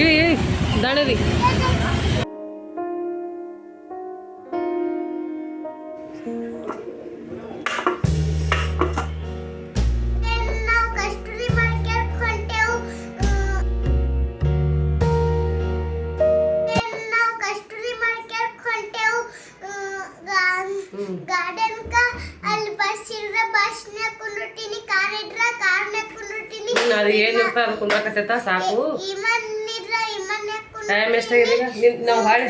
ఇది దానిది ಅದು ಕುಂದ್ರಕತ್ತೈತ ಸಾಕು. ಟೈಮ್ ಎಷ್ಟಾಗಿದೆ ಈಗ? ನಾವು ಹಾಳಿ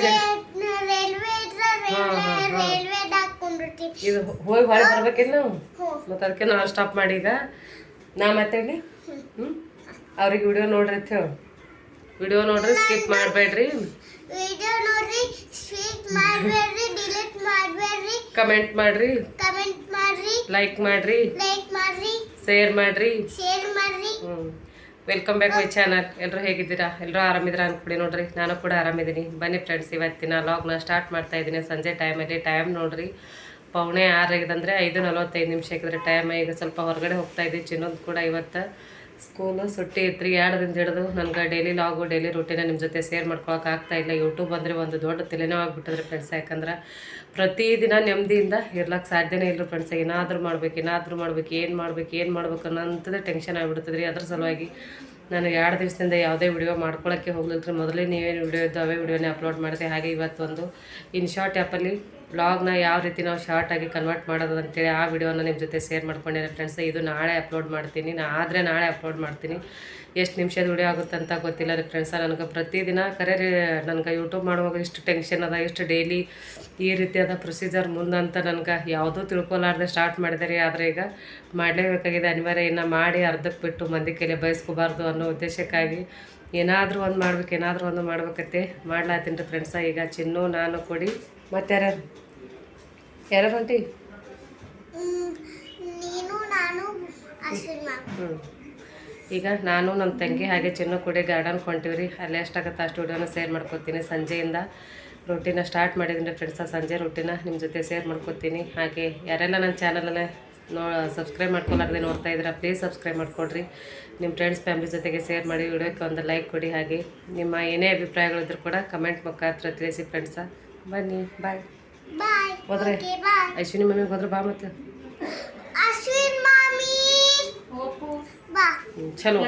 ಇದು ಹೋಗಿ ಹೊಳೆ ಬರ್ಬೇಕಿಲ್ಲ ನಾವು? ಮತ್ತು ಅದಕ್ಕೆ ನಾವು ಸ್ಟಾಪ್ ಮಾಡಿ ಈಗ ನಾ ಹೇಳಿ ಹ್ಞೂ. ಅವ್ರಿಗೆ ವಿಡಿಯೋ ನೋಡ್ರಿ ಅಂತ ಹೇಳಿ. ವಿಡಿಯೋ ನೋಡ್ರಿ ಸ್ಕಿಪ್ ಮಾಡಬೇಡ್ರಿ. ವಿಡಿಯೋ ನೋಡ್ರಿ ಸ್ಕಿಪ್ ಮಾಡಬೇಡ್ರಿ ಡಿಲೀಟ್ ಮಾಡಬೇಡ್ರಿ. ಕಮೆಂಟ್ ಮಾಡ್ರಿ. ಕಮೆಂಟ್ ಮಾಡ್ರಿ. ಲೈಕ್ ಮಾಡ್ರಿ. ಲೈಕ್ ಮಾಡ್ರಿ. ಶೇರ್ ಮಾಡ್ರಿ. ಶೇರ್ ಮಾಡ್ರಿ. ಹ್ಞೂ ವೆಲ್ಕಮ್ ಬ್ಯಾಕ್ ಮೈ ಚಾನಲ್ ಎಲ್ಲರೂ ಹೇಗಿದ್ದೀರಾ? ಎಲ್ಲರೂ ಆರಾಮಿದ್ದೀರಾ ಅಂದ್ಕೊಡಿ ನೋಡ್ರಿ. ನಾನು ಕೂಡ ಆರಾಮಿದ್ದೀನಿ. ಬನ್ನಿ ಫ್ರೆಂಡ್ಸ್ ಇವತ್ತಿನ ಲಾಗ್ನ ಸ್ಟಾರ್ಟ್ ಮಾಡ್ತಾ ಇದ್ದೀನಿ. ಸಂಜೆ ಟೈಮಲ್ಲಿ ಟೈಮ್ ನೋಡ್ರಿ. ಪೌಣೆ ಆರಾಗಿದಂದರೆ ಐದು ನಲವತ್ತೈದು ನಿಮಿಷ ಆಗಿದ್ರೆ ಟೈಮ್ ಈಗ ಸ್ವಲ್ಪ ಹೊರಗಡೆ ಹೋಗ್ತಾ ಇದ್ದೀವಿ ಚಿನ್ನೊಂದು ಕೂಡ ಇವತ್ತು ಸ್ಕೂಲು ಸುಟ್ಟಿ ಇತ್ತು ಎರಡು ದಿನ ಹಿಡಿದು ನನಗೆ ಡೈಲಿ ಲಾಗು ಡೈಲಿ ರೂಟೀನ ನಿಮ್ಮ ಜೊತೆ ಶೇರ್ ಮಾಡ್ಕೊಳಕ್ಕೆ ಆಗ್ತಾ ಇಲ್ಲ. ಯೂಟ್ಯೂಬ್ ಅಂದರೆ ಒಂದು ದೊಡ್ಡ ತಲೆನೋ ಆಗಿಬಿಟ್ಟಿದ್ರೆ ಫ್ರೆಂಡ್ಸ್ ಯಾಕಂದ್ರೆ ಪ್ರತಿದಿನ ನೆಮ್ಮದಿಯಿಂದ ಇರ್ಲಕ್ಕೆ ಸಾಧ್ಯನೇ ಇಲ್ಲ ಫ್ರೆಂಡ್ಸ್ ಏನಾದರೂ ಮಾಡ್ಬೇಕು ಏನಾದರೂ ಮಾಡ್ಬೇಕು, ಏನು ಮಾಡ್ಬೇಕು ಏನು ಮಾಡ್ಬೇಕು ಅನ್ನೋಂಥದ್ದು ಟೆನ್ಷನ್ ಆಗಿಬಿಡ್ತದೆ ರೀ ಅದ್ರ ಸಲುವಾಗಿ ನಾನು ಎರಡು ದಿವಸದಿಂದ ಯಾವುದೇ ವಿಡಿಯೋ ಮಾಡ್ಕೊಳ್ಳೋಕ್ಕೆ ಹೋಗ್ಲಿಲ್ಲ ರೀ ಮೊದಲೇ ನೀವೇನು ವಿಡಿಯೋ ಇದ್ದು ಅವೇ ವಿಡಿಯೋನೇ ಅಪ್ಲೋಡ್ ಮಾಡಿದೆ. ಹಾಗೆ ಇವತ್ತೊಂದು ಇನ್ ಶಾರ್ಟ್ ಆ್ಯಪಲ್ಲಿ ವ್ಲಾಗ್ನ ಯಾವ ರೀತಿ ನಾವು ಶಾರ್ಟಾಗಿ ಕನ್ವರ್ಟ್ ಮಾಡೋದು ಅಂತೇಳಿ ಆ ವಿಡಿಯೋನ ನಿಮ್ಮ ಜೊತೆ ಶೇರ್ ಮಾಡ್ಕೊಂಡಿದ್ದೀನಿ ಫ್ರೆಂಡ್ಸ್ ಇದು ನಾಳೆ ಅಪ್ಲೋಡ್ ಮಾಡ್ತೀನಿ. ನಾ ಆದರೆ ನಾಳೆ ಅಪ್ಲೋಡ್ ಮಾಡ್ತೀನಿ. ಎಷ್ಟು ನಿಮಿಷದ ವಿಡಿಯೋ ಆಗುತ್ತೆ ಅಂತ ಗೊತ್ತಿಲ್ಲ ರೀ ಫ್ರೆಂಡ್ಸ ನನಗೆ ಪ್ರತಿದಿನ ಕರೆ ನನಗೆ ಯೂಟ್ಯೂಬ್ ಮಾಡುವಾಗ ಇಷ್ಟು ಟೆನ್ಷನ್ ಅದ, ಇಷ್ಟು ಡೈಲಿ ಈ ರೀತಿಯಾದ ಪ್ರೊಸೀಜರ್ ಮುಂದಂತ ನನಗೆ ಯಾವುದೂ ತಿಳ್ಕೊಲಾರ್ದೆ ಸ್ಟಾರ್ಟ್ ಮಾಡಿದೆ ರೀ. ಆದರೆ ಈಗ ಮಾಡಲೇಬೇಕಾಗಿದೆ. ಅನಿವಾರ್ಯ ಇನ್ನು ಮಾಡಿ ಅರ್ಧಕ್ಕೆ ಬಿಟ್ಟು ಮಂದಿ ಕೈಲಿ ಬಯಸ್ಕೋಬಾರ್ದು ಅನ್ನೋ ಉದ್ದೇಶಕ್ಕಾಗಿ ಏನಾದರೂ ಒಂದು ಮಾಡ್ಬೇಕು, ಏನಾದರೂ ಒಂದು ಮಾಡ್ಬೇಕತ್ತೆ. ಮಾಡ್ಲಾತೀನಿ ರೀ ಫ್ರೆಂಡ್ಸ ಈಗ ಚಿನ್ನು, ನಾನು ಕೊಡಿ ಮತ್ತೆ ಯಾರ್ಯಾರು ಹೊಂಟಿ ಈಗ ನಾನು ನಮ್ಮ ತಂಗಿ ಹಾಗೆ ಚಿನ್ನ ಕೂಡಿ ಗಾರ್ಡನ್ ಹೊಂಟಿವ್ರಿ. ಅಲ್ಲಿ ಎಷ್ಟಾಗತ್ತೆ ಅಷ್ಟು ವಿಡಿಯೋನ ಶೇರ್ ಮಾಡ್ಕೋತೀನಿ ಸಂಜೆಯಿಂದ. ರೊಟ್ಟಿನ ಸ್ಟಾರ್ಟ್ ಮಾಡಿದ್ದೀನಿ ಫ್ರೆಂಡ್ಸ ಸಂಜೆ ರೊಟ್ಟಿನ ನಿಮ್ಮ ಜೊತೆ ಶೇರ್ ಮಾಡ್ಕೋತೀನಿ. ಹಾಗೆ ಯಾರೆಲ್ಲ ನನ್ನ ಚಾನಲಲ್ಲೇ ನೋ ಸಬ್ಸ್ಕ್ರೈಬ್ ಮಾಡ್ಕೊಲಾರ್ದೆ ನೋಡ್ತಾ ಇದ್ದೀರಾ ಪ್ಲೀಸ್ ಸಬ್ಸ್ಕ್ರೈಬ್ ಮಾಡ್ಕೊಡ್ರಿ. ನಿಮ್ಮ ಫ್ರೆಂಡ್ಸ್ ಫ್ಯಾಮಿಲಿ ಜೊತೆಗೆ ಶೇರ್ ಮಾಡಿ ವಿಡಿಯೋಕ್ಕೆ ಒಂದು ಲೈಕ್ ಕೊಡಿ. ಹಾಗೆ ನಿಮ್ಮ ಏನೇ ಅಭಿಪ್ರಾಯಗಳಿದ್ರು ಕೂಡ ಕಮೆಂಟ್ ಮುಖಾಂತರ ತಿಳಿಸಿ ಫ್ರೆಂಡ್ಸ ಬನ್ನಿ ಬಾಯ್ ಹೋದ್ರೆ? ಅಶ್ವಿನಿ ಮಮ್ಮಿಗೆ ಹೋದ್ರೆ ಬಾ ಮತ್ತೆ. ಚಲೋ.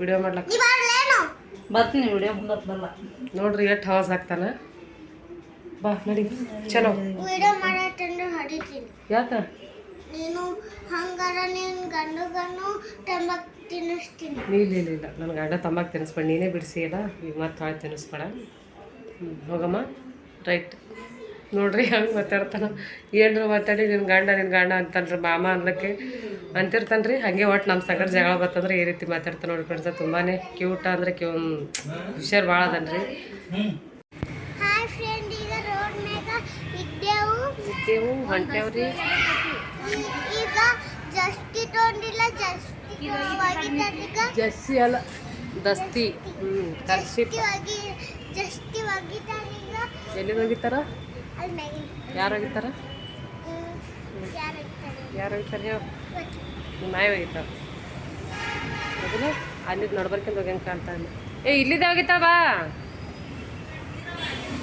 ವಿಡಿಯೋ ಮಾಡ್ಲಕ್ಕ ನೀ ಬರ್ಲೇನು ಬರ್ತೀನಿ ವಿಡಿಯೋ ಮುಂದಕ್ಕೆ ಬರಲ್ಲ. ನೋಡ್ರಿ ಎಷ್ಟು ಹವಾಸ್ ಆಗ್ತಾನೆ. ಬಾ ನಡಿ. ಚಲೋ. ವಿಡಿಯೋ ಮಾಡತ್ತಂದ್ರೆ ಹೊಡಿತೀನಿ. ಯಾಕ? ನೀನು ಹಂಗಾರ ನಿನ್ ಗಂಡುಗನು ತಂಬಾಕ್ ತಿನ್ನಿಸ್ತೀನಿ. ಇಲ್ಲ ಇಲ್ಲ ಇಲ್ಲ. ನನ್ನ ಗಂಡ ತಂಬಾಕು ತಿನ್ನಿಸ್ಬೇಡ. ನೀನೇ ಬಿಡಿಸಿ ಅಲ್ಲ ಈಗ ಮತ್ತೆ ತಾಳೆ ತಿನ್ನಿಸ್ಬೇಡ. ಹ್ಞೂ ಹೋಗಮ್ಮ. ರೈಟ್ ನೋಡ್ರಿ ಹಂಗೆ ಮಾತಾಡ್ತಾನ. ಏನ್ರ ಮಾತಾಡಿ ನಿನ್ನ ಗಂಡ ನಿನ್ನ ಗಂಡ ಅಂತನ್ರಿ ಮಾಮ ಅನ್ಲಕ್ಕೆ. ಅಂತಿರ್ತಾನೆ ರೀ ಹಾಗೆ ಒಟ್ಟು ನಮ್ಮ ಸಂಗಡ ಜಗಳ ಬರ್ತಂದ್ರೆ ಈ ರೀತಿ ಮಾತಾಡ್ತಾನೆ ನೋಡಿ ಫ್ರೆಂಡ್ಸ ತುಂಬಾ ಕ್ಯೂಟ ಅಂದರೆ ಕ್ಯೂ ಹುಷಾರು ಭಾಳ ಅದನ್ರಿ. ಇದ್ದೇವು. ಹೊಂಟೇವ್ರಿ. ಜಸ್ಸಿ ಅಲ್ಲ ದಸ್ತಿ ಹ್ಞೂ ಕರ್ಶಿಪ್ ಎಲ್ಲಿಗೆ ಹೋಗಿತ್ತಾರ? ಯಾರು ಹೋಗಿತ್ತಾರ ಯಾರು ಹೋಗಿತಾರೆ ಹೇಳು ನಿಮ್ಮ ಮಾಯ ಹೋಗಿತ್ತಾರ ಅದನ್ನ ಅಲ್ಲಿದ್ದು ನಡ್ಬರ್ಕಿಂದ ಹೋಗ್ಯಂಗೆ ಕಾಣ್ತಾ ಇಲ್ಲ ಏ ಇಲ್ಲಿದ್ದೆ ಹೋಗಿತ್ತಾವ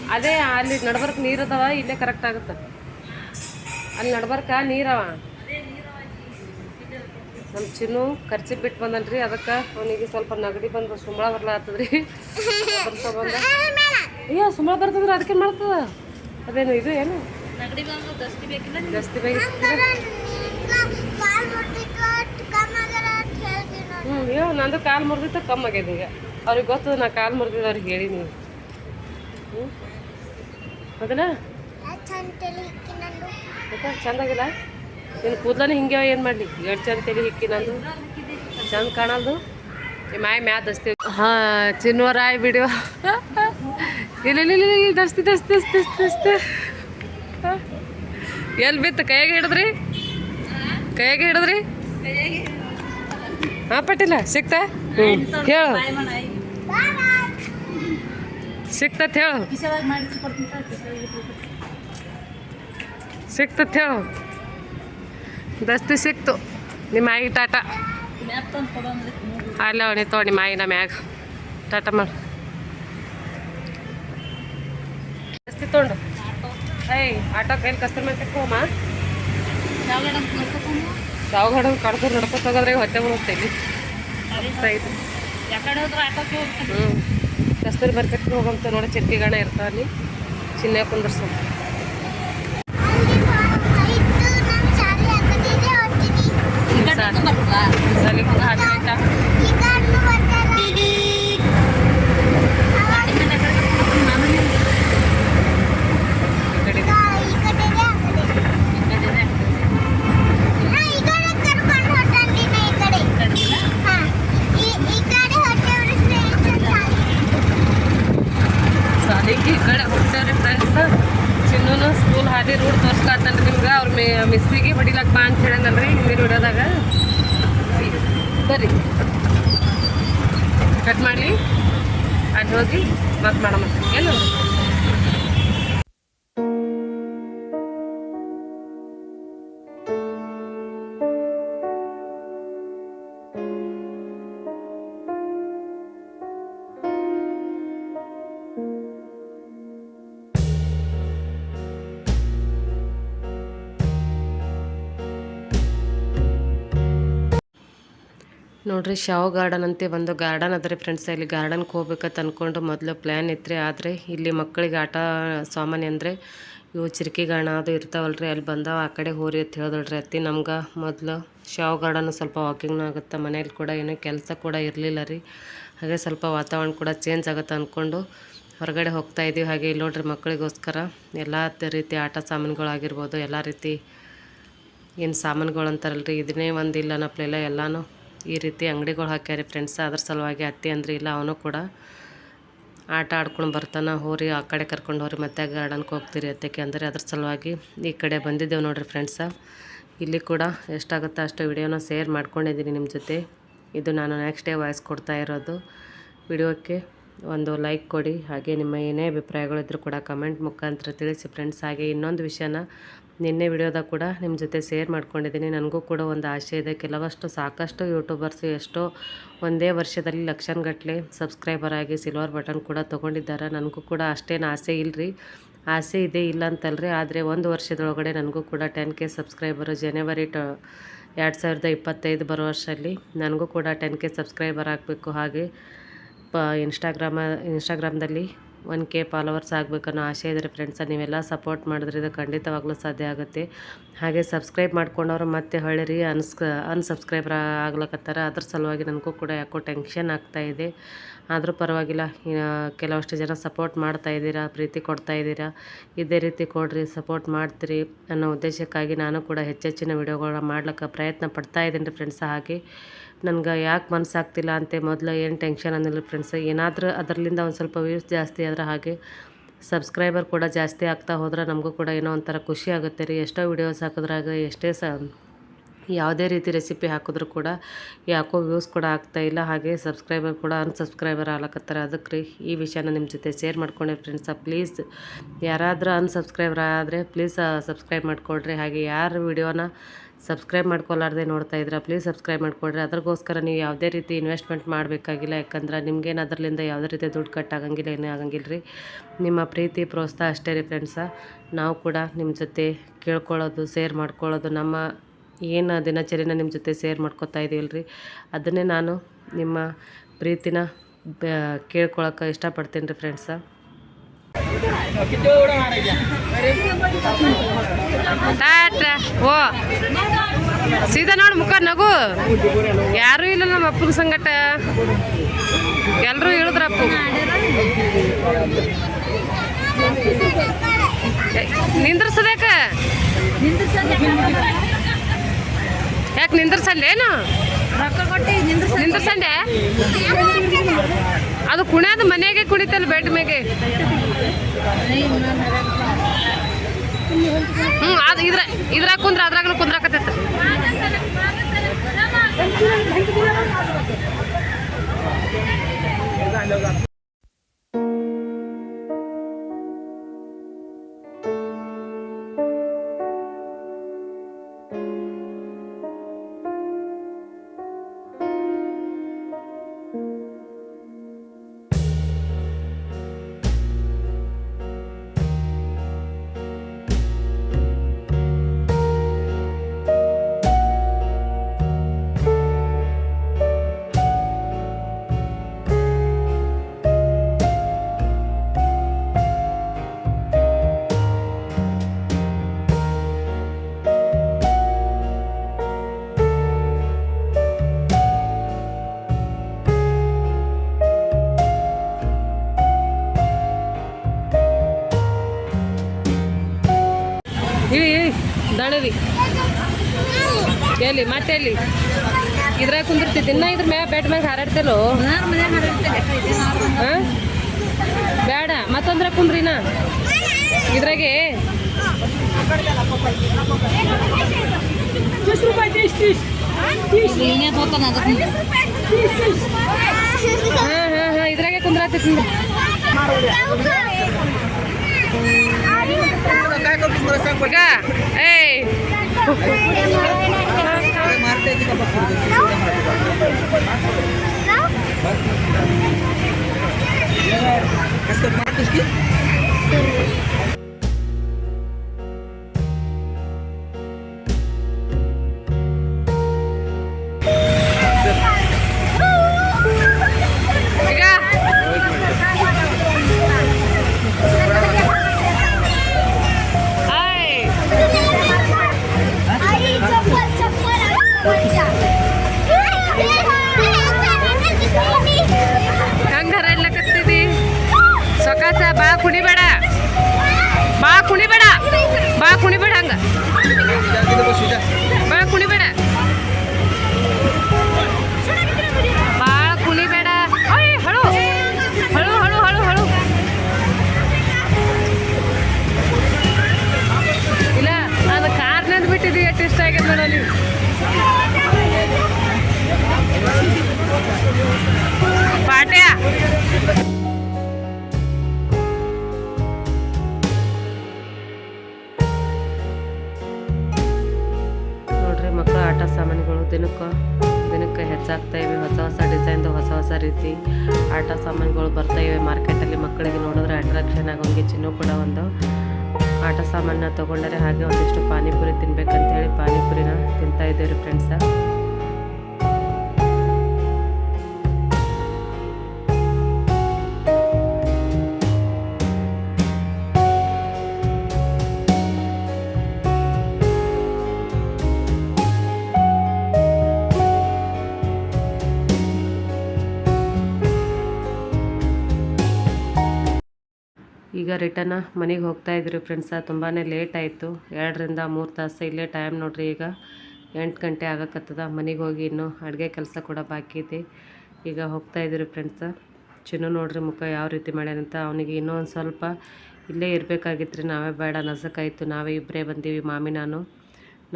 ಅದೇ ಅಲ್ಲಿ ನಡ್ಬರ್ಕ್ ನೀರು ಅದಾವ ಇಲ್ಲೇ ಕರೆಕ್ಟ್ ಆಗುತ್ತೆ ಅಲ್ಲಿ ನಡ್ಬರ್ಕ ನೀರವ ನಮ್ಮ ಚಿನ್ನು ಖರ್ಚಿ ಬಿಟ್ಟು ಬಂದನ್ರಿ ಅದಕ್ಕೆ ಅವನಿಗೆ ಸ್ವಲ್ಪ ನಗಡಿ ಬಂದು ಸುಂಬಳ ಬರ್ಲಾತ್ತದ್ರಿ ಬರ್ತಾ ಬಂದ ಅಯ್ಯೋ ಸುಂಬಳ ಬರ್ತದ್ರ ಅದಕ್ಕೆ ಮಾಡ್ತದ ಅದೇನು ಇದು ಏನು? ದಸ್ತಿ ಬೇಗ ಹ್ಞೂ ನಂದು ಕಾಲು ಮುರಿದಿತ್ತು ಕಮ್ಮಿ ಆಗ್ಯದ ಈಗ. ಅವ್ರಿಗೆ ಗೊತ್ತು ನಾ ಕಾಲು ಮುರಿದಿದ್ದು ಅವ್ರಿಗೆ ಹೇಳಿ ನೀವು. ಹ್ಞೂ ಅದನ್ನ ಚಂದಾಗಿಲ್ಲ ನೀನು ಕೂದಲನೇ ಹಿಂಗೆ ಏನು ಮಾಡಲಿ? ಎಷ್ಟು ಚಂದ ತಲೆ ಹಿಕ್ಕಿ ನಂದು. ಚಂದ ಕಾಣಲ್ದು? ಮಾಯ ಮ್ಯಾ ದಸ್ತಿ ಹಾಂ ಚಿನ್ನವರಾಯ್ ವಿಡಿಯೋ ಇಲ್ಲ ಇಲ್ಲ ದಸ್ತಿ ದಸ್ತಿ ದಸ್ತಿ ಎಲ್ಲಿ ಬಿತ್ತು? ಕೈಯಾಗೆ ಹಿಡಿದ್ರಿ? ಕೈಯಾಗ ಹಿಡಿದ್ರಿ? ಹಾಂ ಪಟ್ಟಿಲ್ಲ ಸಿಕ್ತಾ? ಹ್ಞೂ ಹೇಳು. ಸಿಕ್ತತ್ ಹೇಳು. ಸಿಕ್ತತ್ ಹೇಳು. ದಸ್ತಿ ಸಿಕ್ತು. ನಿಮ್ಮ ಆಗಿ ಟಾಟಾ. ಅಲ್ಲ ಅವಣಿ ಕೊಡು ನಿಮ್ಮ ಮಾಯಿನ ಮ್ಯಾಗ. ಟಾಟಾ ಮಾಡು. ಜಾಸ್ತಿ ತೊಗೊಂಡು ಏಯ್ ಆಟೋ ಕೈಲಿ ಕಸ್ತರ್ ಮತ್ತೆ ಹೋಮ ಯಾವ ಗಾಡಿ ಅಂತ ನೋಡ್ಕೊಕೊಂಡು ಯಾವ ಗಡ ಕಡ್ದು ನಡ್ಕೊತ ಹೋಗೋದ್ರೆ ಹೊಟ್ಟೆ ಹೋಗ್ತೀನಿ ಹ್ಞೂ ಕಸ್ತೂರಿ ಬರ್ಕಟ್ಗೆ ಹೋಗಂತ ನೋಡಿ ಚಿಟ್ಟಿಗಣ ಗಣ ಇರ್ತಾವ ಅಲ್ಲಿ ಚಿನ್ನ ಕುಂದರ್ಸ. ಅಲ್ಲಿ ಇತ್ತು ನೋಡ್ರಿ, ಶಾವ್ ಗಾರ್ಡನ್ ಅಂತ ಒಂದು ಗಾರ್ಡನ್ ಅದ ರೀ ಫ್ರೆಂಡ್ಸ್ ಇಲ್ಲಿ ಗಾರ್ಡನ್ಗೆ ಹೋಗ್ಬೇಕಂತ ಅಂದ್ಕೊಂಡು ಮೊದಲು ಪ್ಲ್ಯಾನ್ ಇತ್ತು ರೀ ಆದರೆ ಇಲ್ಲಿ ಮಕ್ಕಳಿಗೆ ಆಟ ಸಾಮಾನ್ಯ ಅಂದರೆ ಇವು ಚಿರಿಕಿ ಗಾಣ ಅದು ರೀ ಅಲ್ಲಿ ಬಂದಾವ ಆ ಕಡೆ ಹೋರಿ ಅಂತ ಹೇಳಿದಳ್ರಿ ಅತ್ತಿ. ನಮ್ಗೆ ಮೊದಲು ಶಾವ್ ಗಾರ್ಡನ್ ಸ್ವಲ್ಪ ವಾಕಿಂಗ್ನೂ ಆಗುತ್ತೆ. ಮನೇಲಿ ಕೂಡ ಏನೂ ಕೆಲಸ ಕೂಡ ಇರಲಿಲ್ಲ ರೀ. ಹಾಗೆ ಸ್ವಲ್ಪ ವಾತಾವರಣ ಕೂಡ ಚೇಂಜ್ ಆಗುತ್ತೆ ಅಂದ್ಕೊಂಡು ಹೊರಗಡೆ ಹೋಗ್ತಾ ಇದೀವಿ. ಹಾಗೆ ಇಲ್ಲಿ ನೋಡ್ರಿ ಮಕ್ಕಳಿಗೋಸ್ಕರ ಎಲ್ಲ ರೀತಿ ಆಟ ಸಾಮಾನುಗಳಾಗಿರ್ಬೋದು ಎಲ್ಲ ರೀತಿ ಏನು ಸಾಮಾನುಗಳು ಅಂತಾರಲ್ರಿ. ಇದನ್ನೇ ಒಂದು ಇಲ್ಲ ನಪ್ಲೆಲ್ಲ ಎಲ್ಲನೂ ಈ ರೀತಿ ಅಂಗಡಿಗಳು ಹಾಕ್ಯಾರಿ ಫ್ರೆಂಡ್ಸ್ ಅದ್ರ ಸಲುವಾಗಿ ಅತ್ತಿ ಅಂದ್ರೆ ಇಲ್ಲ, ಅವನು ಕೂಡ ಆಟ ಆಡ್ಕೊಂಡು ಬರ್ತಾನೆ. ಹೋರಿ, ಆ ಕಡೆ ಕರ್ಕೊಂಡು ಹೋರಿ, ಮತ್ತೆ ಗಾರ್ಡನ್ಗೆ ಹೋಗ್ತೀರಿ ಅತ್ತಕ್ಕೆ ಅಂದರೆ ಅದ್ರ ಸಲುವಾಗಿ ಈ ಕಡೆ ಬಂದಿದ್ದೇವೆ ನೋಡಿರಿ ಫ್ರೆಂಡ್ಸ ಇಲ್ಲಿ ಕೂಡ ಎಷ್ಟಾಗುತ್ತೋ ಅಷ್ಟು ವಿಡಿಯೋನ ಶೇರ್ ಮಾಡ್ಕೊಂಡಿದ್ದೀನಿ ನಿಮ್ಮ ಜೊತೆ. ಇದು ನಾನು ನೆಕ್ಸ್ಟ್ ಡೇ ವಾಯ್ಸ್ ಕೊಡ್ತಾ ಇರೋದು. ವಿಡಿಯೋಕ್ಕೆ ಒಂದು ಲೈಕ್ ಕೊಡಿ. ಹಾಗೆ ನಿಮ್ಮ ಏನೇ ಅಭಿಪ್ರಾಯಗಳಿದ್ರೂ ಕೂಡ ಕಮೆಂಟ್ ಮುಖಾಂತರ ತಿಳಿಸಿ ಫ್ರೆಂಡ್ಸ್ ಹಾಗೆ ಇನ್ನೊಂದು ವಿಷಯನ ನಿನ್ನೆ ವಿಡಿಯೋದಾಗ ಕೂಡ ನಿಮ್ಮ ಜೊತೆ ಶೇರ್ ಮಾಡ್ಕೊಂಡಿದ್ದೀನಿ. ನನಗೂ ಕೂಡ ಒಂದು ಆಸೆ ಇದೆ. ಕೆಲವಷ್ಟು ಸಾಕಷ್ಟು ಯೂಟ್ಯೂಬರ್ಸ್ ಎಷ್ಟೋ ಒಂದೇ ವರ್ಷದಲ್ಲಿ ಲಕ್ಷಾನುಗಟ್ಟಲೆ ಸಬ್ಸ್ಕ್ರೈಬರ್ ಆಗಿ ಸಿಲ್ವರ್ ಬಟನ್ ಕೂಡ ತೊಗೊಂಡಿದ್ದಾರೆ. ನನಗೂ ಕೂಡ ಅಷ್ಟೇನು ಆಸೆ ಇಲ್ಲರಿ ಆಸೆ ಇದೆ ಇಲ್ಲ ಅಂತಲ್ರಿ. ಆದರೆ ಒಂದು ವರ್ಷದೊಳಗಡೆ ನನಗೂ ಕೂಡ ಟೆನ್ ಕೆ ಸಬ್ಸ್ಕ್ರೈಬರು ಜನವರಿ ಟ ಎರಡು ಸಾವಿರದ ಇಪ್ಪತ್ತೈದು ಬರೋ ವರ್ಷದಲ್ಲಿ ನನಗೂ ಕೂಡ ಟೆನ್ ಕೆ ಸಬ್ಸ್ಕ್ರೈಬರ್ ಆಗಬೇಕು. ಹಾಗೆ ಇನ್ಸ್ಟಾಗ್ರಾಮ ಇನ್ಸ್ಟಾಗ್ರಾಮ್ದಲ್ಲಿ ಒನ್ ಕೆ ಫಾಲೋವರ್ಸ್ ಆಗಬೇಕನ್ನೋ ಆಸೆ ಇದ್ದರೆ ಫ್ರೆಂಡ್ಸ ನೀವೆಲ್ಲ ಸಪೋರ್ಟ್ ಮಾಡಿದ್ರೆ ಇದು ಖಂಡಿತವಾಗ್ಲೂ ಸಾಧ್ಯ ಆಗುತ್ತೆ. ಹಾಗೆ ಸಬ್ಸ್ಕ್ರೈಬ್ ಮಾಡ್ಕೊಂಡವ್ರು ಮತ್ತೆ ಹೊಳ್ಳಿರಿ ಅನ್ಸ್ ಅನ್ಸಬ್ಸ್ಕ್ರೈಬರ್ ಆಗ್ಲಕತ್ತಾರ, ಅದ್ರ ಸಲುವಾಗಿ ನನಗೂ ಕೂಡ ಯಾಕೋ ಟೆನ್ಷನ್ ಆಗ್ತಾ ಇದೆ. ಆದರೂ ಪರವಾಗಿಲ್ಲ ಕೆಲವಷ್ಟು ಜನ ಸಪೋರ್ಟ್ ಮಾಡ್ತಾ ಇದ್ದೀರಾ, ಪ್ರೀತಿ ಕೊಡ್ತಾ ಇದ್ದೀರಾ, ಇದೇ ರೀತಿ ಕೊಡ್ರಿ ಸಪೋರ್ಟ್ ಮಾಡ್ತೀರಿ ಅನ್ನೋ ಉದ್ದೇಶಕ್ಕಾಗಿ ನಾನು ಕೂಡ ಹೆಚ್ಚೆಚ್ಚಿನ ವಿಡಿಯೋಗಳನ್ನ ಮಾಡ್ಲಿಕ್ಕೆ ಪ್ರಯತ್ನ ಪಡ್ತಾ ಇದ್ದೀನಿ ಫ್ರೆಂಡ್ಸ್ ಹಾಗೆ. ನನಗೆ ಯಾಕೆ ಮನಸ್ಸಾಗ್ತಿಲ್ಲ ಅಂತ, ಮೊದಲು ಏನು ಟೆನ್ಷನ್ ಅನ್ನಿಲ್ಲ ಫ್ರೆಂಡ್ಸ್ ಏನಾದರೂ ಅದರಲ್ಲಿಂದ ಒಂದು ಸ್ವಲ್ಪ ವ್ಯೂಸ್ ಜಾಸ್ತಿ ಆದರೆ ಹಾಗೆ ಸಬ್ಸ್ಕ್ರೈಬರ್ ಕೂಡ ಜಾಸ್ತಿ ಆಗ್ತಾ ಹೋದ್ರೆ ನಮಗೂ ಕೂಡ ಏನೋ ಒಂಥರ ಖುಷಿ ಆಗುತ್ತೆ ರೀ. ಎಷ್ಟೋ ವಿಡಿಯೋಸ್ ಹಾಕಿದ್ರಾಗ ಎಷ್ಟೇ ಸ ಯಾವುದೇ ರೀತಿ ರೆಸಿಪಿ ಹಾಕಿದ್ರು ಕೂಡ ಯಾಕೋ ವ್ಯೂಸ್ ಕೂಡ ಆಗ್ತಾ ಇಲ್ಲ. ಹಾಗೆ ಸಬ್ಸ್ಕ್ರೈಬರ್ ಕೂಡ ಅನ್ಸಬ್ಸ್ಕ್ರೈಬರ್ ಆಗ್ಲಕತ್ತಾರೆ. ಅದಕ್ಕೆ ರೀ ಈ ವಿಷಯನ ನಿಮ್ಮ ಜೊತೆ ಶೇರ್ ಮಾಡ್ಕೊಂಡೆ ಫ್ರೆಂಡ್ಸ ಪ್ಲೀಸ್ ಯಾರಾದರೂ ಅನ್ಸಬ್ಸ್ಕ್ರೈಬರ್ ಆದರೆ ಪ್ಲೀಸ್ ಸಬ್ಸ್ಕ್ರೈಬ್ ಮಾಡ್ಕೊಳ್ರಿ. ಹಾಗೆ ಯಾರು ವಿಡಿಯೋನ ಸಬ್ಸ್ಕ್ರೈಬ್ ಮಾಡ್ಕೊಲಾರ್ದೆ ನೋಡ್ತಾ ಇದ್ರೆ ಪ್ಲೀಸ್ ಸಬ್ಸ್ಕ್ರೈಬ್ ಮಾಡ್ಕೊಡ್ರಿ ಅದ್ರಗೋಸ್ಕರ ನೀವು ಯಾವುದೇ ರೀತಿ ಇನ್ವೆಸ್ಟ್ಮೆಂಟ್ ಮಾಡಬೇಕಾಗಿಲ್ಲ, ಯಾಕಂದ್ರೆ ನಿಮ್ಗೇನು ಅದರಿಂದ ಯಾವುದೇ ರೀತಿ ದುಡ್ಡು ಕಟ್ಟಾಗಂಗಿಲ್ಲ, ಏನೂ ಆಗಂಗಿಲ್ಲ ರೀ. ನಿಮ್ಮ ಪ್ರೀತಿ, ಪ್ರೋತ್ಸಾಹ ಅಷ್ಟೇ ರೀ ಫ್ರೆಂಡ್ಸ ನಾವು ಕೂಡ ನಿಮ್ಮ ಜೊತೆ ಕೇಳ್ಕೊಳ್ಳೋದು ಶೇರ್ ಮಾಡ್ಕೊಳ್ಳೋದು, ನಮ್ಮ ಏನು ದಿನಚರಿನ ನಿಮ್ಮ ಜೊತೆ ಶೇರ್ ಮಾಡ್ಕೊತಾ ಇದೀವಲ್ಲ ರೀ ಅದನ್ನೇ ನಾನು ನಿಮ್ಮ ಪ್ರೀತಿನ ಕೇಳ್ಕೊಳಕ್ಕೆ ಇಷ್ಟಪಡ್ತೀನಿ ರೀ ಫ್ರೆಂಡ್ಸ ಓ. ಸೀದಾ ನೋಡು ಮುಖ ನಗು. ಯಾರೂ ಇಲ್ಲ ನಮ್ಮ ಅಪ್ಪನ ಸಂಗಟ. ಎಲ್ಲರೂ ಇಳಿದ್ರಪ್ಪ ನಿಂದ್ರಸದೇಕ ಯಾಕೆ ನಿಂದ್ರಸಲ್ಲೇನು ನಿಂದ್ರಸಂಡೆ ಅದು ಕುಣ್ಯಾದ ಮನೆಗೆ ಕುಣಿತಲ್ಲ ಬೆಡ್ ಮೇಗೆ ಹ್ಞೂ ಅದು ಇದ್ರ ಇದ್ರಾಗ ಕುಂದ್ರ ಅದ್ರಾಗ ಕುಂದ್ರಾಕತ್ತೈತೆ. ಎಲ್ಲಿ? ಮತ್ತೆ ಎಲ್ಲಿ? ಇದ್ರಾಗ ಕುಂದಿರ್ತಿದ್ದಿ ಇನ್ನ ಇದ್ರ ಮ್ಯಾಗ ಬೆಡ್ ಮ್ಯಾಗ ನಾನು ಹಾಂ? ಬೇಡ ಮತ್ತೊಂದ್ರ ಕುಂದ್ರಿನ ಇದ್ರಾಗೆ? ಹಾ ಹಾ ಹಾ ಹಾಂ ಹಾಂ ಹಾಂ. ಇದ್ರಾಗೆ ಕುಂದ್ರಾತಿ ಈಗ ಏಯ್ ಈಗ ಹೊಸ ಹೊಸ ಡಿಸೈನ್ದು ಹೊಸ ಹೊಸ ರೀತಿ ಆಟ ಸಾಮಾನುಗಳು ಬರ್ತಾಯಿವೆ ಮಾರ್ಕೆಟಲ್ಲಿ ಮಕ್ಕಳಿಗೆ ನೋಡಿದ್ರೆ ಅಟ್ರಾಕ್ಷನ್ ಆಗೋಂಗೆ ಚಿನ್ನು ಕೂಡ ಒಂದು. ಆಟ ಸಾಮಾನ ತೊಗೊಂಡರೆ ಹಾಗೆ ಒಂದಿಷ್ಟು ಪಾನಿಪುರಿ ತಿನ್ಬೇಕಂತ ಹೇಳಿ ಪಾನಿಪುರಿನ ತಿಂತಾ ಇದ್ದೀವಿ ಫ್ರೆಂಡ್ಸ ಈಗ ರಿಟರ್ನ ಮನೆಗೆ ಹೋಗ್ತಾ ಫ್ರೆಂಡ್ಸ ತುಂಬಾ ಲೇಟ್ ಆಯಿತು. ಎರಡರಿಂದ ಮೂರು ತಾಸು ಇಲ್ಲೇ ಟೈಮ್ ನೋಡ್ರಿ, ಈಗ ಎಂಟು ಗಂಟೆ ಆಗಕತ್ತದ. ಮನೆಗೆ ಹೋಗಿ ಇನ್ನೂ ಅಡುಗೆ ಕೆಲಸ ಕೂಡ ಬಾಕಿ ಇದೆ. ಈಗ ಹೋಗ್ತಾ ಇದ್ದೀರಿ ಫ್ರೆಂಡ್ಸ. ಚಿನ್ನು ನೋಡ್ರಿ ಮುಖ ಯಾವ ರೀತಿ ಮಾಡ್ಯಾನಂತ ಅವನಿಗೆ ಇನ್ನೂ ಒಂದು ಸ್ವಲ್ಪ ಇಲ್ಲೇ ಇರಬೇಕಾಗಿತ್ತು ರೀ ನಾವೇ ಬೇಡ, ನಸಕಾಯಿತು. ನಾವೇ ಇಬ್ಬರೇ ಬಂದೀವಿ, ಮಾಮಿ ನಾನು.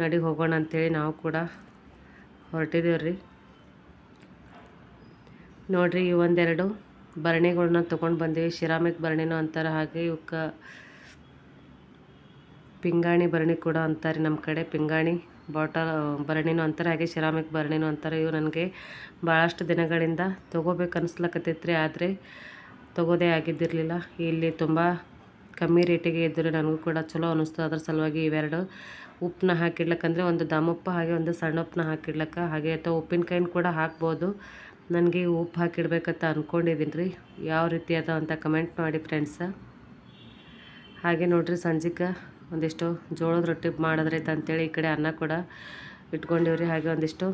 ನಡಿ ಹೋಗೋಣ ಅಂಥೇಳಿ ನಾವು ಕೂಡ ಹೊರಟಿದ್ದೀವಿ ರೀ ನೋಡ್ರಿ ಈ ಒಂದೆರಡು. ಭರಣಿಗಳ್ನ ತೊಗೊಂಡು ಬಂದೀವಿ. ಶಿರಾಮಿಕ್ ಭರಣಿನೂ ಅಂತಾರೆ. ಹಾಗೆ ಇವಕ್ಕೆ ಪಿಂಗಾಣಿ ಭರಣಿ ಕೂಡ ಅಂತಾರೆ ನಮ್ಮ ಕಡೆ. ಪಿಂಗಾಣಿ ಬಾಟಲ್ ಭರಣಿನೂ ಅಂತಾರೆ. ಹಾಗೆ ಶಿರಾಮಿಕ್ ಭರಣಿನೂ ಅಂತಾರೆ. ಇವು ನನಗೆ ಭಾಳಷ್ಟು ದಿನಗಳಿಂದ ತೊಗೋಬೇಕು ಅನಿಸ್ಲಕತ್ತೈತೆ ಆದರೆ ತೊಗೋದೇ ಆಗಿದ್ದಿರಲಿಲ್ಲ. ಇಲ್ಲಿ ತುಂಬ ಕಮ್ಮಿ ರೇಟಿಗೆ ಇದ್ದರೆ ನನಗೂ ಕೂಡ ಚಲೋ ಅನ್ನಿಸ್ತು. ಅದ್ರ ಸಲುವಾಗಿ ಇವೆರಡು ಉಪ್ಪನ್ನ ಹಾಕಿಡ್ಲಕ್ಕಂದರೆ ಒಂದು ದಾಮಪ್ಪ ಹಾಗೆ ಒಂದು ಸಣ್ಣ ಉಪ್ಪನ್ನ ಹಾಕಿಡ್ಲಕ್ಕ. ಹಾಗೆ ಅಥವಾ ಉಪ್ಪಿನಕಾಯಿನ ಕೂಡ ಹಾಕ್ಬೋದು. ನನಗೆ ಉಪ್ಪು ಹಾಕಿಡ್ಬೇಕಂತ ಅಂದ್ಕೊಂಡಿದ್ದೀನಿ ರೀ ಯಾವ ರೀತಿ ಅದ ಅಂತ ಕಮೆಂಟ್ ಮಾಡಿ ಫ್ರೆಂಡ್ಸ ಹಾಗೆ ನೋಡಿರಿ ಸಂಜಿಗೆ ಒಂದಿಷ್ಟು ಜೋಳದ ರೊಟ್ಟಿ ಮಾಡಿದ್ರೈತೆ ಅಂತೇಳಿ ಈ ಕಡೆ ಅನ್ನ ಕೂಡ ಇಟ್ಕೊಂಡಿವ್ರಿ. ಹಾಗೆ ಒಂದಿಷ್ಟು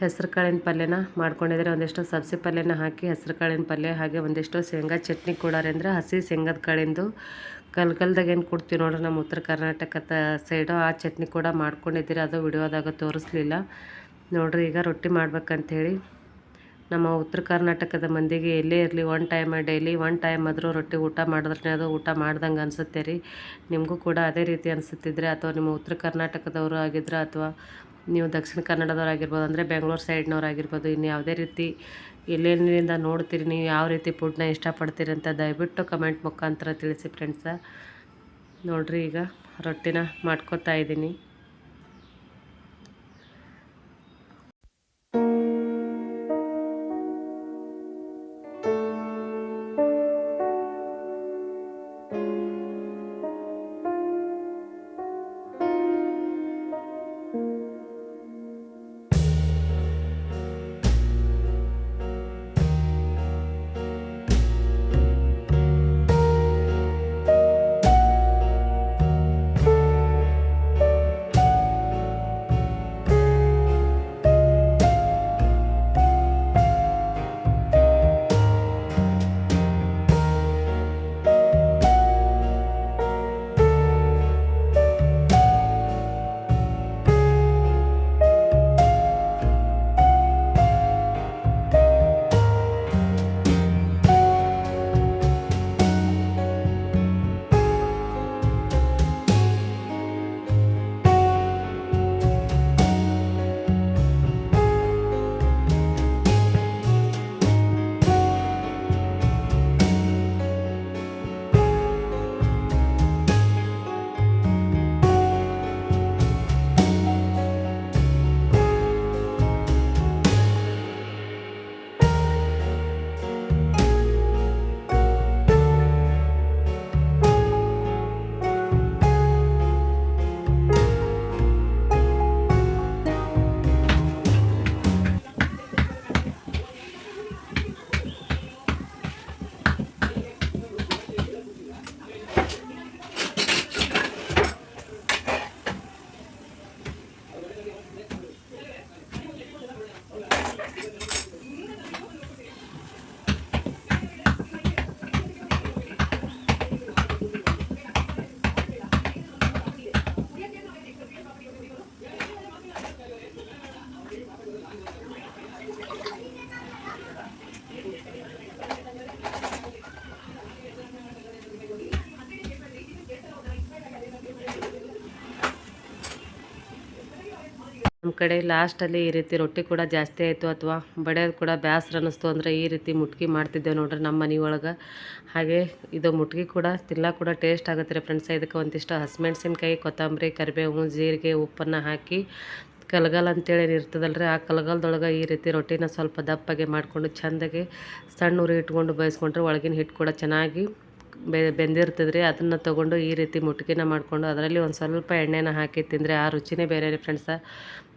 ಹೆಸರು ಕಾಳಿನ ಪಲ್ಯನ ಮಾಡ್ಕೊಂಡಿದ್ರೆ. ಒಂದಿಷ್ಟು ಸಬ್ಸಿ ಪಲ್ಯನ ಹಾಕಿ ಹೆಸರು ಕಾಳಿನ ಪಲ್ಯ, ಹಾಗೆ ಒಂದಿಷ್ಟು ಶೇಂಗಾ ಚಟ್ನಿ ಕೊಡಾರೆ ಅಂದರೆ ಹಸಿ ಶೇಂಗದ ಕಾಳಿಂದು ಕಲ್ಗಲ್ದಾಗ ಏನು ಕೊಡ್ತೀವಿ ನೋಡ್ರಿ ನಮ್ಮ ಉತ್ತರ ಕರ್ನಾಟಕದ ಸೈಡು ಆ ಚಟ್ನಿ ಕೂಡ ಮಾಡ್ಕೊಂಡಿದ್ದೀರಿ. ಅದು ವಿಡಿಯೋದಾಗ ತೋರಿಸ್ಲಿಲ್ಲ. ನೋಡಿರಿ ಈಗ ರೊಟ್ಟಿ ಮಾಡ್ಬೇಕಂಥೇಳಿ ನಮ್ಮ ಉತ್ತರ ಕರ್ನಾಟಕದ ಮಂದಿಗೆ ಎಲ್ಲೇ ಇರಲಿ one time daily one time ಆದರೂ ರೊಟ್ಟಿ ಊಟ ಮಾಡಿದ್ರೆ ಅದು ಊಟ ಮಾಡ್ದಂಗೆ ಅನಿಸುತ್ತೆ ರೀ. ನಿಮಗೂ ಕೂಡ ಅದೇ ರೀತಿ ಅನಿಸುತ್ತಿದ್ರೆ ಅಥವಾ ನಿಮ್ಮ ಉತ್ತರ ಕರ್ನಾಟಕದವರು ಆಗಿದ್ರೆ ಅಥವಾ ನೀವು ದಕ್ಷಿಣ ಕನ್ನಡದವ್ರು ಆಗಿರ್ಬೋದು ಅಂದರೆ ಬೆಂಗಳೂರು ಸೈಡ್ನವ್ರು ಆಗಿರ್ಬೋದು, ಇನ್ನು ಯಾವುದೇ ರೀತಿ ಎಲ್ಲೆಲ್ಲಿಂದ ನೋಡ್ತೀರಿ, ನೀವು ಯಾವ ರೀತಿ ಫುಡ್ನ ಇಷ್ಟಪಡ್ತೀರಿ ಅಂತ ದಯವಿಟ್ಟು ಕಮೆಂಟ್ ಮುಖಾಂತರ ತಿಳಿಸಿ ಫ್ರೆಂಡ್ಸ ನೋಡಿರಿ ಈಗ ರೊಟ್ಟಿನ ಮಾಡ್ಕೊತಾ ಇದ್ದೀನಿ. ಕಡೆ ಲಾಸ್ಟಲ್ಲಿ ಈ ರೀತಿ ರೊಟ್ಟಿ ಕೂಡ ಜಾಸ್ತಿ ಆಯಿತು ಅಥವಾ ಬಡಿಯೋದು ಕೂಡ ಬೇಸರ ಅನ್ನಿಸ್ತು ಅಂದರೆ ಈ ರೀತಿ ಮುಟ್ಗಿ ಮಾಡ್ತಿದ್ದೆವು ನೋಡ್ರಿ ನಮ್ಮ ಮನೆ ಒಳಗೆ. ಹಾಗೆ ಇದು ಮುಟ್ಗಿ ಕೂಡ ತಿನ್ನ ಕೂಡ ಟೇಸ್ಟ್ ಆಗುತ್ತೆ ರೀ ಫ್ರೆಂಡ್ಸ್ ಇದಕ್ಕೆ ಒಂದಿಷ್ಟು ಹಸಿಮೆಣ್ಸಿನ್ಕಾಯಿ ಕೊತ್ತಂಬರಿ, ಕರಿಬೇವು, ಜೀರಿಗೆ, ಉಪ್ಪನ್ನು ಹಾಕಿ ಕಲಗಲ್ ಅಂತೇಳಿ ಇರ್ತದಲ್ರಿ. ಆ ಕಲಗಲ್ದೊಳಗೆ ಈ ರೀತಿ ರೊಟ್ಟಿನ ಸ್ವಲ್ಪ ದಪ್ಪಗೆ ಮಾಡಿಕೊಂಡು ಚೆಂದಾಗಿ ಸಣ್ಣ ಉರಿ ಇಟ್ಕೊಂಡು ಬೇಯಿಸ್ಕೊಂಡ್ರೆ ಒಳಗಿನ ಹಿಟ್ಟು ಕೂಡ ಚೆನ್ನಾಗಿ ಬೆ ಬೆಂದಿರ್ತದೆ ರೀ ಅದನ್ನು ತೊಗೊಂಡು ಈ ರೀತಿ ಮುಟ್ಕಿನ ಮಾಡಿಕೊಂಡು ಅದರಲ್ಲಿ ಒಂದು ಸ್ವಲ್ಪ ಎಣ್ಣೆನ ಹಾಕಿ ತಿಂದರೆ ಆ ರುಚಿನೇ ಬೇರೆ ರೀ ಫ್ರೆಂಡ್ಸ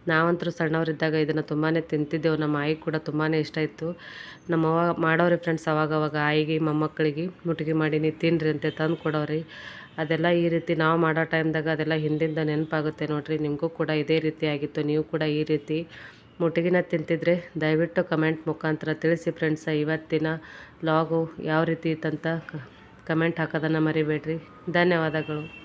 ನಾವಂತರೂ ಸಣ್ಣವರಿದ್ದಾಗ ಇದನ್ನು ತುಂಬಾ ತಿಂತಿದ್ದೆವು. ನಮ್ಮ ಆಯಿಗೆ ಕೂಡ ತುಂಬಾ ಇಷ್ಟ ಇತ್ತು. ನಮ್ಮ ಅವ್ವ ಮಾಡೋರಿ ಫ್ರೆಂಡ್ಸ್ ಅವಾಗವಾಗ, ಆಯಿಗೆ, ಮೊಮ್ಮಕ್ಕಳಿಗೆ, ಮುಟ್ಗಿ ಮಾಡೀನಿ ತಿನ್ನಿರಿ ಅಂತ ತಂದು ಕೊಡೋರಿ ಅದೆಲ್ಲ ಈ ರೀತಿ ನಾವು ಮಾಡೋ ಟೈಮ್ದಾಗ ಅದೆಲ್ಲ ಹಿಂದಿಂದ ನೆನಪಾಗುತ್ತೆ ನೋಡಿರಿ. ನಿಮಗೂ ಕೂಡ ಇದೇ ರೀತಿ ಆಗಿತ್ತು. ನೀವು ಕೂಡ ಈ ರೀತಿ ಮುಟ್ಟಿಗಿನ ತಿಂತಿದ್ರೆ ದಯವಿಟ್ಟು ಕಮೆಂಟ್ ಮುಖಾಂತರ ತಿಳಿಸಿ ಫ್ರೆಂಡ್ಸ ಇವತ್ತಿನ ಲಾಗು ಯಾವ ರೀತಿ ಇತ್ತಂತ ಕಮೆಂಟ್ ಹಾಕೋದನ್ನು ಮರಿಬೇಡ್ರಿ. ಧನ್ಯವಾದಗಳು.